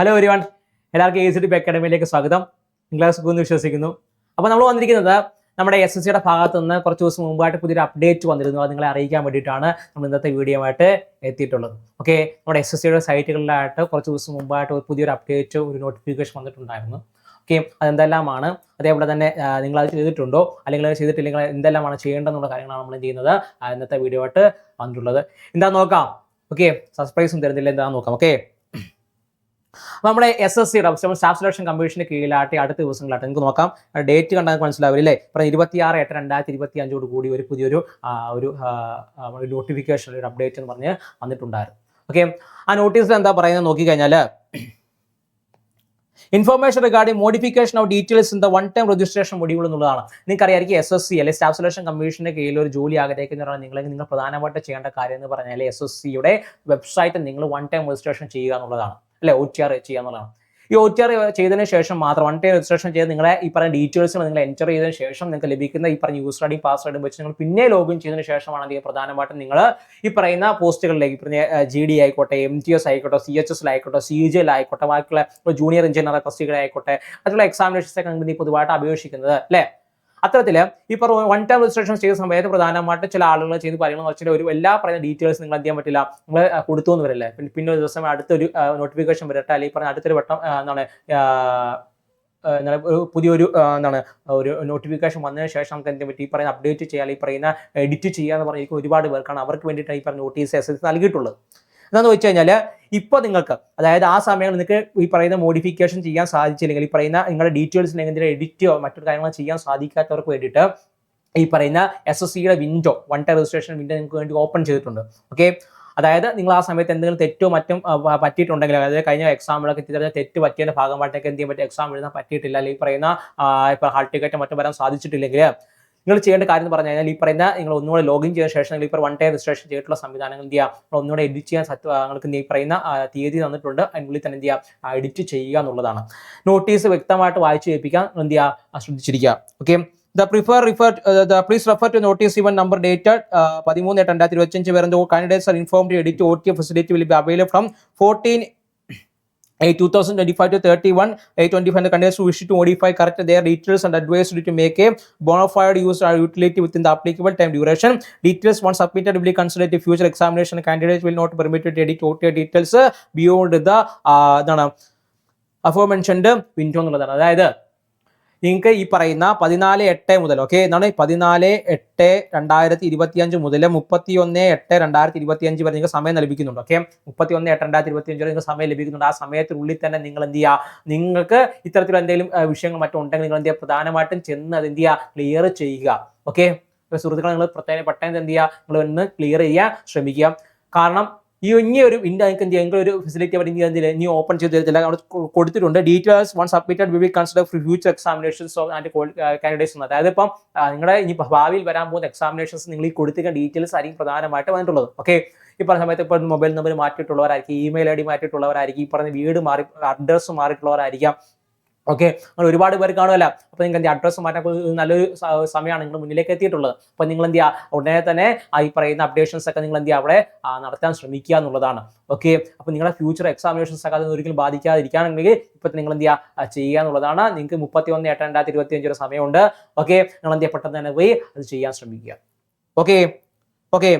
Hello ഒരുവൺ എല്ലാവർക്കും A C T അക്കാഡമിയിലേക്ക് സ്വാഗതം. നിങ്ങളെ സുഖമെന്ന് വിശ്വസിക്കുന്നു. അപ്പോൾ നമ്മൾ വന്നിരിക്കുന്നത് നമ്മുടെ എസ് എസ് സിയുടെ ഭാഗത്ത് നിന്ന് കുറച്ച് ദിവസം മുമ്പായിട്ട് പുതിയൊരു അപ്ഡേറ്റ് വന്നിരുന്നു. അത് നിങ്ങളെ അറിയിക്കാൻ വേണ്ടിയിട്ടാണ് നമ്മൾ ഇന്നത്തെ വീഡിയോ ആയിട്ട് എത്തിയിട്ടുള്ളത്. ഓക്കെ നമ്മുടെ എസ് എസ് സിയുടെ സൈറ്റുകളിലായിട്ട് കുറച്ച് ദിവസം മുമ്പായിട്ട് ഒരു പുതിയൊരു അപ്ഡേറ്റ് ഒരു നോട്ടിഫിക്കേഷൻ വന്നിട്ടുണ്ടായിരുന്നു. ഓക്കെ അതെന്തെല്ലാമാണ്? അതേപോലെ തന്നെ നിങ്ങൾ അത് ചെയ്തിട്ടുണ്ടോ? അല്ലെങ്കിൽ അത് ചെയ്തിട്ടില്ലെങ്കിൽ എന്തെല്ലാമാണ് ചെയ്യേണ്ടതെന്നുള്ള കാര്യങ്ങളാണ് നമ്മൾ ചെയ്യുന്നത് ഇന്നത്തെ വീഡിയോ ആയിട്ട് വന്നിട്ടുള്ളത്. എന്താ നോക്കാം. ഓക്കെ സർപ്രൈസും തരുന്നില്ല. എന്താ നോക്കാം. ഓക്കെ അപ്പോൾ നമ്മുടെ എസ് എസ് സിയുടെ സ്റ്റാഫ് സെലക്ഷൻ കമ്മീഷന് കീഴിലാട്ടെ അടുത്ത ദിവസങ്ങളായിട്ട് നിങ്ങൾക്ക് നോക്കാം. ഡേറ്റ് കണ്ടാൽ മനസ്സിലാവില്ല? അല്ലേ ഇപ്പം ഇരുപത്തിയാറ് എട്ട് രണ്ടായിരത്തി ഇരുപത്തി അഞ്ചോട് കൂടി ഒരു പുതിയൊരു ഒരു നോട്ടിഫിക്കേഷൻ ഒരു അപ്ഡേറ്റ് എന്ന് പറഞ്ഞ് വന്നിട്ടുണ്ടായിരുന്നു. ഓക്കെ ആ നോട്ടീസിൽ എന്താ പറയുന്നത് നോക്കിക്കഴിഞ്ഞാൽ information regarding modification of details in the one time registration module എന്നുള്ളതാണ്. നിങ്ങൾക്കറിയായിരിക്കും എസ് എസ് സി അല്ലെങ്കിൽ സ്റ്റാഫ് സെലക്ഷൻ കമ്മീഷന്റെ കീഴിൽ ഒരു ജോലി ആഗ്രഹിക്കുന്നവരാണ് നിങ്ങൾ നിങ്ങൾ പ്രധാനമായിട്ട് ചെയ്യേണ്ട കാര്യം എന്ന് പറഞ്ഞാൽ എസ് എസ് സിയുടെ വെബ്സൈറ്റ് നിങ്ങൾ വൺ ടൈം രജിസ്ട്രേഷൻ ചെയ്യുക എന്നുള്ളതാണ്. അല്ലെ ഒ ടി ആർ ചെയ്യുക എന്നുള്ളതാണ് ഈ ഒ ടി ആർ ചെയ്തതിന് ശേഷം മാത്രം വൺ ടൈം രജിസ്ട്രേഷൻ ചെയ്ത് നിങ്ങളെ ഈ പറഞ്ഞ ഡീറ്റെയിൽസ് നിങ്ങൾ എന്റർ ചെയ്തതിന് ശേഷം നിങ്ങൾക്ക് ലഭിക്കുന്ന ഈ പറഞ്ഞ യൂസർ ഐ ഡി പാസ്വേഡും വെച്ച് നിങ്ങൾ പിന്നെ ലോഗിൻ ചെയ്തതിന് ശേഷമാണ് അധികം പ്രധാനമായിട്ടും നിങ്ങൾ ഈ പറയുന്ന പോസ്റ്റുകളിലേക്ക് പറഞ്ഞ ജി ഡി ആയിക്കോട്ടെ എം ടി എസ് ആയിക്കോട്ടെ സി എച്ച് എസ് ആയിക്കോട്ടെ സി ജി എൽ ആയിക്കോട്ടെ ബാക്കിയുള്ള ജൂനിയർ എഞ്ചിനീയർ തസ്തികളായിക്കോട്ടെ അതിലുള്ള എക്സാമിനേഷൻസ് ഒക്കെ നിങ്ങൾ പൊതുവായിട്ട് അപേക്ഷിക്കുന്നത് അല്ലേ? അത്തരത്തിൽ പറഞ്ഞ വൺ ടൈം രജിസ്ട്രേഷൻ ചെയ്ത സമയത്ത് പ്രധാനമായിട്ട് ചില ആളുകൾ ചെയ്ത് പറയുന്നത് വെച്ചാൽ ഒരു എല്ലാ പറയുന്ന ഡീറ്റെയിൽസ് നിങ്ങൾ എന്ത് ചെയ്യാൻ പറ്റില്ല. നിങ്ങൾ കൊടുത്തു എന്ന് വരില്ലേ? പിന്നെ ഒരു ദിവസം അടുത്തൊരു നോട്ടിഫിക്കേഷൻ വരട്ടെ? അല്ലെങ്കിൽ പറഞ്ഞ അടുത്തൊരു വട്ടം എന്താണ് എന്താണ് ഒരു പുതിയൊരു എന്താണ് ഒരു നോട്ടിഫിക്കേഷൻ വന്നതിന് ശേഷം നമുക്ക് എന്ത് പറ്റി? ഈ പറയുന്ന അപ്ഡേറ്റ് ചെയ്യാൻ ഈ പറയുന്ന എഡിറ്റ് ചെയ്യുക എന്ന് പറഞ്ഞിരിക്കും ഒരുപാട് പേർക്കാണ് അവർക്ക് വേണ്ടിയിട്ടാണ് ഈ പറഞ്ഞ നോട്ടീസ് എസ് എസ് നൽകിയിട്ടുള്ളത്. എന്താണെന്ന് വെച്ച് കഴിഞ്ഞാൽ ഇപ്പോൾ നിങ്ങൾക്ക് അതായത് ആ സമയം നിങ്ങൾക്ക് ഈ പറയുന്ന മോഡിഫിക്കേഷൻ ചെയ്യാൻ സാധിച്ചില്ലെങ്കിൽ ഈ പറയുന്ന നിങ്ങളുടെ ഡീറ്റെയിൽസ് എന്തെങ്കിലും എഡിറ്റോ മറ്റൊരു കാര്യങ്ങളോ ചെയ്യാൻ സാധിക്കാത്തവർക്ക് വേണ്ടിയിട്ട് ഈ പറയുന്ന എസ് എസ് സിയുടെ window one time registration window നിങ്ങൾക്ക് വേണ്ടി ഓപ്പൺ ചെയ്തിട്ടുണ്ട്. ഓക്കെ അതായത് നിങ്ങൾ ആ സമയത്ത് എന്തെങ്കിലും തെറ്റോ മറ്റും പറ്റിയിട്ടുണ്ടെങ്കിൽ അതായത് കഴിഞ്ഞ എക്സാമിലൊക്കെ ഇത്തരത്തിൽ തെറ്റ് പറ്റിയതിന്റെ ഭാഗമായിട്ടൊക്കെ എന്ത് ചെയ്യാൻ പറ്റും? എക്സാം എഴുതാൻ പറ്റിയിട്ടില്ല. അല്ലെങ്കിൽ പറയുന്ന ഇപ്പോൾ ഹാൾ ടിക്കറ്റ് മറ്റും വരാൻ സാധിച്ചിട്ടില്ലെങ്കിൽ നിങ്ങൾ ചെയ്യേണ്ട കാര്യം എന്ന് പറഞ്ഞു കഴിഞ്ഞാൽ ഈ പറയുന്ന നിങ്ങൾ ഒന്നുകൂടെ ലോഗിൻ ചെയ്ത ശേഷം നിങ്ങൾ ഇപ്പോൾ വൺ ടൈം രജിസ്ട്രേഷൻ ചെയ്തിട്ടുള്ള സംവിധാനങ്ങൾ എന്ത് ചെയ്യുക ഒന്നുകൂടെ എഡിറ്റ് ചെയ്യാൻ നിങ്ങൾക്ക് ഈ പറയുന്ന തീയതി തന്നിട്ടുണ്ട്. അതിനുള്ളിൽ തന്നെ എന്ത് ചെയ്യുക എഡിറ്റ് ചെയ്യുക എന്നുള്ളതാണ്. നോട്ടീസ് വ്യക്തമായിട്ട് വായിച്ചു കേൾപ്പിക്കാൻ എന്ത് ചെയ്യുക ശ്രദ്ധിച്ചിരിക്കുക. Okay the prefer refer the please refer to notice even number dated പതിമൂന്ന് എട്ട് രണ്ടായിരത്തി ഇരുപത്തഞ്ച് വരെ candidates are informed edit O T facility will be available from fourteen A 2025 to 31, A 25 the candidates who wish to modify, correct their details and advised to make a bona fide use or utility within the applicable time duration. Details once submitted will be considered in future examination. Candidates will not permitted to edit OTA details uh, beyond the uh, എന്താണ് window എന്നുള്ളതാണ് അതായത് നിങ്ങൾക്ക് ഈ പറയുന്ന പതിനാല് എട്ട് മുതൽ okay എന്താണ്? പതിനാല് എട്ട് രണ്ടായിരത്തി ഇരുപത്തി അഞ്ച് മുതൽ മുപ്പത്തി ഒന്ന് എട്ട് രണ്ടായിരത്തി ഇരുപത്തി അഞ്ച് വരെ നിങ്ങൾക്ക് സമയം ലഭിക്കുന്നുണ്ട് ഓക്കെ മുപ്പത്തി ഒന്ന് എട്ട് രണ്ടായിരത്തി ഇരുപത്തി അഞ്ച് വരെ നിങ്ങൾക്ക് സമയം ലഭിക്കുന്നുണ്ട്. ആ സമയത്തിനുള്ളിൽ തന്നെ നിങ്ങൾ എന്ത് ചെയ്യുക? നിങ്ങൾക്ക് ഇത്തരത്തിലുള്ള എന്തെങ്കിലും വിഷയങ്ങൾ മറ്റും ഉണ്ടെങ്കിൽ നിങ്ങൾ എന്ത് ചെയ്യുക? പ്രധാനമായിട്ടും ചെന്ന് അത് എന്ത് ചെയ്യുക? ക്ലിയർ ചെയ്യുക ഓക്കെ സുഹൃത്തുക്കളെ നിങ്ങൾ പ്രത്യേകം പെട്ടെന്ന് എന്ത് ചെയ്യുക? നിങ്ങൾ ഒന്ന് ക്ലിയർ ചെയ്യാൻ ശ്രമിക്കുക. കാരണം ഈ ഇനി ഒരു ഇന്ത്യ നിങ്ങൾക്ക് എന്ത് ചെയ്യുക ഒരു ഫെസിലിറ്റി അവിടെ ഇനി എന്തില്ല ഇനി ഓപ്പൺ ചെയ്ത് തരത്തില്ല അവിടെ കൊടുത്തിട്ടുണ്ട്. Details one submitted we be consider for future examinations of and candidates അതായത് ഇപ്പം നിങ്ങളുടെ ഇനി ഭാവിയിൽ വരാൻ പോകുന്ന എക്സാമിനേഷൻസ് നിങ്ങൾ ഈ കൊടുത്തിരിക്കുന്ന ഡീറ്റെയിൽസ് ആയിരിക്കും പ്രധാനമായിട്ട് വന്നിട്ടുള്ളത്. ഓക്കെ ഈ പറഞ്ഞ സമയത്ത് ഇപ്പോൾ മൊബൈൽ നമ്പർ മാറ്റിയിട്ടുള്ളവരായിരിക്കും ഇമെയിൽ ഐ ഡി മാറ്റിയിട്ടുള്ളവരായിരിക്കും ഈ പറഞ്ഞ വീട് മാറി അഡ്രസ്സ് മാറിയിട്ടുള്ളവരായിരിക്കാം. ഓക്കെ? നിങ്ങൾ ഒരുപാട് പേർ കാണുമല്ല അപ്പോൾ നിങ്ങൾ എന്ത് അഡ്രസ്സ് മാറ്റാൻ നല്ലൊരു സമയമാണ് നിങ്ങൾ മുന്നിലേക്ക് എത്തിയിട്ടുള്ളത്. അപ്പോൾ നിങ്ങൾ എന്ത് ചെയ്യുക ഉടനെ തന്നെ ഈ പറയുന്ന അപ്ഡേഷൻസ് ഒക്കെ നിങ്ങൾ എന്ത് ചെയ്യുക അവിടെ നടത്താൻ ശ്രമിക്കുക എന്നുള്ളതാണ്. ഓക്കെ? അപ്പോൾ നിങ്ങളുടെ ഫ്യൂച്ചർ എക്സാമിനേഷൻസ് ഒക്കെ അത് ഒരിക്കലും ബാധിക്കാതിരിക്കുകയാണെങ്കിൽ ഇപ്പോൾ നിങ്ങൾ എന്ത് ചെയ്യുക ചെയ്യുക എന്നുള്ളതാണ്. നിങ്ങൾക്ക് മുപ്പത്തി ഒന്ന് എട്ട് രണ്ടായിരത്തി ഇരുപത്തി അഞ്ച് വരെ സമയമുണ്ട്. ഓക്കെ? നിങ്ങൾ എന്ത് ചെയ്യുക പെട്ടെന്ന് തന്നെ പോയി അത് ചെയ്യാൻ ശ്രമിക്കുക. ഓക്കെ? ഓക്കെ?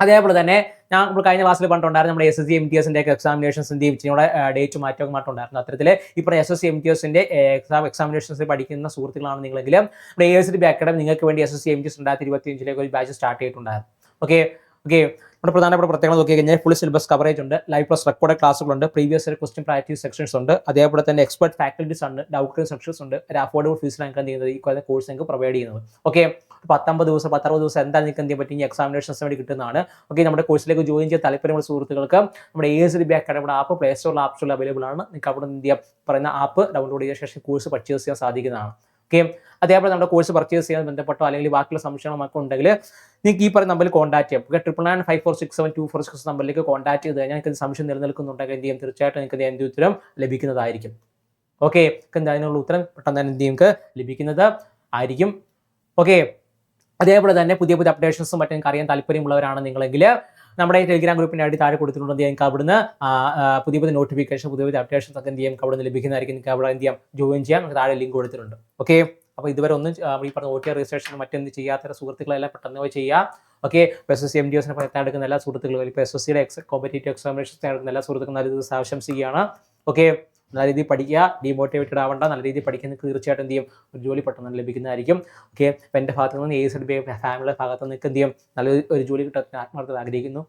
അതേപോലെ തന്നെ ഞാൻ നമ്മൾ കഴിഞ്ഞ ക്ലാസ്സിൽ പറഞ്ഞിട്ടുണ്ടായിരുന്നു നമ്മുടെ S S C M T എസിന്റെ ഒക്കെ എക്സാമിനേഷൻസ് എന്ത് ചെയ്യും ഡേറ്റ് മാറ്റമൊക്കെ മാറ്റുണ്ടായിരുന്നു അത്തരത്തിൽ ഇപ്പോൾ S S C M T എസിന്റെ എക്സാം എക്സാമിനേഷൻസ് പഠിക്കുന്ന സുഹൃത്തുക്കളാണ് നിങ്ങളെങ്കിൽ നമ്മുടെ എ എസ് ഡി അക്കാഡമി നിങ്ങൾക്ക് വേണ്ടി S S C M T S രണ്ടായിരത്തി ഇരുപത്തി അഞ്ചിലേക്ക് ഒരു ബാച്ച് സ്റ്റാർട്ട് ചെയ്തിട്ടുണ്ടായിരുന്നു. ഓക്കെ ഓക്കെ നമ്മുടെ പ്രധാനപ്പെട്ട പ്രത്യേകത നോക്കി കഴിഞ്ഞാൽ ഫുൾ സിലബസ് കവറേജ് ഉണ്ട്. Live plus record ക്ലാസ്സുകളുണ്ട് previous year question practice sections ഉണ്ട്. അതേപോലെ തന്നെ എക്സ്പെർട്ട് ഫാക്കൽറ്റീസ് ഉണ്ട്. ഡൗട്ട് സെക്ഷൻസ് ഉണ്ട്. ഒരു അഫോർഡബിൾ ഫീസിലാണ് നിങ്ങൾക്ക് എന്ത് ചെയ്യുന്നത്? ഈ കോഴ്സ് നിങ്ങൾക്ക് പ്രൊവൈഡ് ചെയ്യുന്നത്. ഓക്കെ പത്തൊമ്പത് ദിവസം പത്തറുപത് ദിവസം എന്താ നിങ്ങൾക്ക് എന്ത് പറ്റും? ഈ എക്സാമിനേഷൻസ് വേണ്ടി കിട്ടുന്നതാണ്. ഓക്കെ നമ്മുടെ കോഴ്സിലേക്ക് ജോയിൻ ചെയ്യാൻ താല്പര്യമുള്ള സുഹൃത്തുക്കൾക്ക് നമ്മുടെ എ എസ് ഡി ബി അക്കാഡമിയുടെ ആപ്പ് പ്ലേ സ്റ്റോറിൽ ആപ്പ് സ്റ്റോറിൽ അവൈലബിൾ ആണ്. നിങ്ങൾക്ക് അവിടെ എന്ത് പറയുന്ന ആപ്പ് ഡൗൺലോഡ് ചെയ്ത ശേഷം കോഴ്സ് പർച്ചേസ് ചെയ്യാൻ സാധിക്കുന്നതാണ്. ഓക്കെ. അതേപോലെ നമ്മുടെ കോഴ്സ് പർച്ചേസ് ചെയ്യാൻ ബന്ധപ്പെട്ടോ അല്ലെങ്കിൽ ബാക്കിയുള്ള സംശയങ്ങളൊക്കെ ഉണ്ടെങ്കിൽ നിങ്ങൾക്ക് ഈ പറയുന്ന നമ്പറിൽ കോൺടാക്ട് ചെയ്യാം. Okay triple nine five four six seven two four six നമ്പറിലേക്ക് കോൺടാക്ട് ചെയ്ത് കഴിഞ്ഞാൽ നിങ്ങൾക്ക് സംശയം നിലനിൽക്കുന്നുണ്ടെങ്കിൽ എന്ത് ചെയ്യും? തീർച്ചയായിട്ടും നിങ്ങൾക്ക് എന്ത് ഉത്തരം ലഭിക്കുന്നതായിരിക്കും. ഓക്കെ എന്താ അതിനുള്ള ഉത്തരം? പെട്ടെന്ന് തന്നെ എന്ത് ചെയ്യും? ലഭിക്കുന്നത് ആയിരിക്കും. ഓക്കെ അതേപോലെ തന്നെ പുതിയ പുതിയ അപ്ഡേഷൻസും മറ്റും അറിയാൻ താല്പര്യമുള്ളവരാണ് നിങ്ങളെങ്കിൽ നമ്മുടെ ടെലിഗ്രാം ഗ്രൂപ്പിന്റെ ആയിട്ട് താഴെ കൊടുത്തിട്ടുണ്ട്. നിങ്ങൾക്ക് അവിടുന്ന് പുതിയ പുതിയ നോട്ടിഫിക്കേഷൻ പുതിയ പുതിയ അപ്ഡേഷൻസ് ഒക്കെ എന്ത് ചെയ്യാം? അവിടെ നിന്ന് ലഭിക്കുന്നതായിരിക്കും. നിങ്ങൾക്ക് അവിടെ എന്ത് ചെയ്യാം? ജോയിൻ ചെയ്യാം. നമുക്ക് താഴെ ലിങ്ക് കൊടുത്തിട്ടുണ്ട്. ഓക്കെ അപ്പോൾ ഇതുവരെ ഒന്നും ഈ പറഞ്ഞ ഒ ടി ആർ രജിസ്ട്രേഷൻ മറ്റൊന്നും ചെയ്യാത്ത സുഹൃത്തുക്കളെല്ലാം പെട്ടെന്ന് പോയി ചെയ്യുക okay S S C M D എസിനെ എടുക്കുന്ന എല്ലാ സുഹൃത്തുക്കളും ഇപ്പോൾ എസ് എസ് സിയുടെ എക്സ് കോമ്പറ്റേറ്റീവ് എക്സാമിനേഷൻ എടുക്കുന്ന എല്ലാ സുഹൃത്തുക്കളും നല്ല ദിവസം ആശംസിക്കുകയാണ് ഓക്കെ നല്ല രീതിയിൽ പഠിക്കുക ഡീമോട്ടിവേറ്റഡ് ആവണ്ട നല്ല രീതിയിൽ പഠിക്കുന്ന തീർച്ചയായിട്ടും എന്ത് ചെയ്യും? ഒരു ജോലി പെട്ടെന്ന് ലഭിക്കുന്നതായിരിക്കും. ഓക്കെ അപ്പം എന്റെ ഭാഗത്ത് നിന്ന് എ സി ഡി ഫാമിലിയുടെ ഭാഗത്ത് എന്ത് ചെയ്യും? നല്ലൊരു ഒരു ജോലി കിട്ടാൻ ആത്മാർത്ഥത ആഗ്രഹിക്കുന്നു.